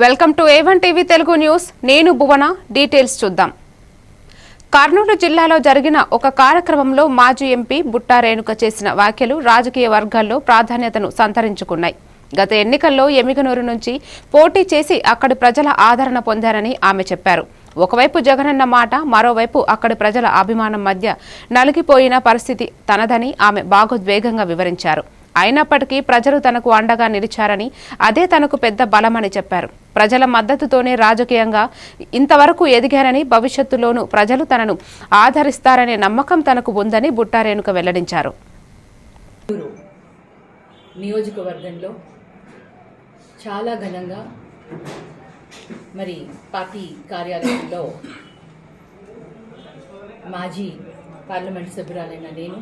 Welcome to A one TV Telugu news. నేను Bhuvana. Details చూద్దాం. కర్నూలు జిల్లాలో జరిగిన ఒక కార్యక్రమంలో మాజీ ఎంపీ బుట్టా రేణుక చేసిన వ్యాఖ్యలు రాజకీయ వర్గాల్లో ప్రాధాన్యతను సంతరించుకున్నాయి. గత ఎన్నికల్లో ఎమిగనూరు నుంచి పోటీ చేసి అక్కడి ప్రజల ఆదరణ పొందారని ఆమె చెప్పారు. ఒకవైపు జగనన్న మాట మరోవైపు అక్కడి ప్రజల అభిమానం మధ్య నలిగిపోయిన పరిస్థితి తనదని ఆమె భాగోద్వేగంగా వివరించారు. అయినప్పటికీ ప్రజలు తనకు అండగా నిలిచారని అదే తనకు పెద్ద బలమని చెప్పారు. ప్రజల మద్దతుతోనే రాజకీయంగా ఇంతవరకు ఎదిగారని భవిష్యత్తులోనూ ప్రజలు తనను ఆదరిస్తారనే నమ్మకం తనకు ఉందని బుట్టారేణుక వెల్లడించారు. నియోజకవర్గంలో చాలా ఘనంగా మరి పార్టీ కార్యాలయంలో మాజీ పార్లమెంట్ సభ్యురాలైన నేను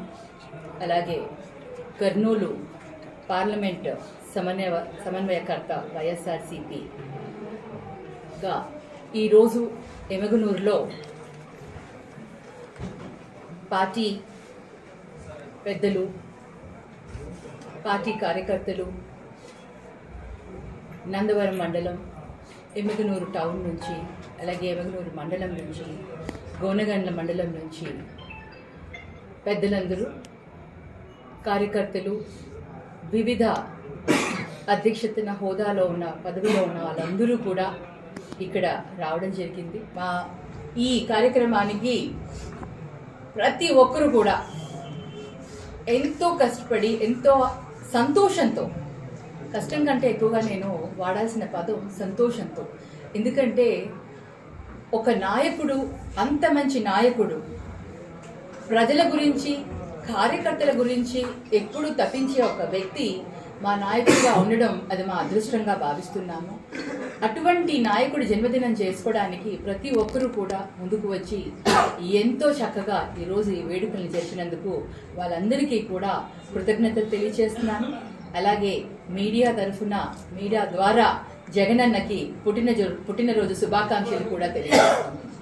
అలాగే కర్నూలు పార్లమెంట్ సమన్వయ సమన్వయకర్త వైఎస్ఆర్సిపిగా ఈరోజు ఎమగనూరులో పార్టీ పెద్దలు పార్టీ కార్యకర్తలు నందవరం మండలం ఎమ్మిగనూరు టౌన్ నుంచి అలాగే ఎమగనూరు మండలం నుంచి గోనగండ్ల మండలం నుంచి పెద్దలందరూ కార్యకర్తలు వివిధ అధ్యక్షతన హోదాలో ఉన్న పదవిలో ఉన్న వాళ్ళందరూ కూడా ఇక్కడ రావడం జరిగింది. మా ఈ కార్యక్రమానికి ప్రతి ఒక్కరు కూడా ఎంతో కష్టపడి ఎంతో సంతోషంతో కష్టం కంటే ఎక్కువగా నేను వాడాల్సిన పదం సంతోషంతో. ఎందుకంటే ఒక నాయకుడు అంత మంచి నాయకుడు ప్రజల గురించి కార్యకర్తల గురించి ఎప్పుడు తప్పించే ఒక వ్యక్తి మా నాయకుడిగా ఉండడం అది మా అదృష్టంగా భావిస్తున్నాము. అటువంటి నాయకుడి జన్మదినం చేసుకోవడానికి ప్రతి ఒక్కరూ కూడా ముందుకు వచ్చి ఎంతో చక్కగా ఈరోజు ఈ వేడుకల్ని జరిపినందుకు వాళ్ళందరికీ కూడా కృతజ్ఞతలు తెలియజేస్తున్నాను అలాగే మీడియా తరఫున మీడియా ద్వారా జగనన్నకి పుట్టిన పుట్టినరోజు శుభాకాంక్షలు కూడా తెలియజేస్తున్నాను.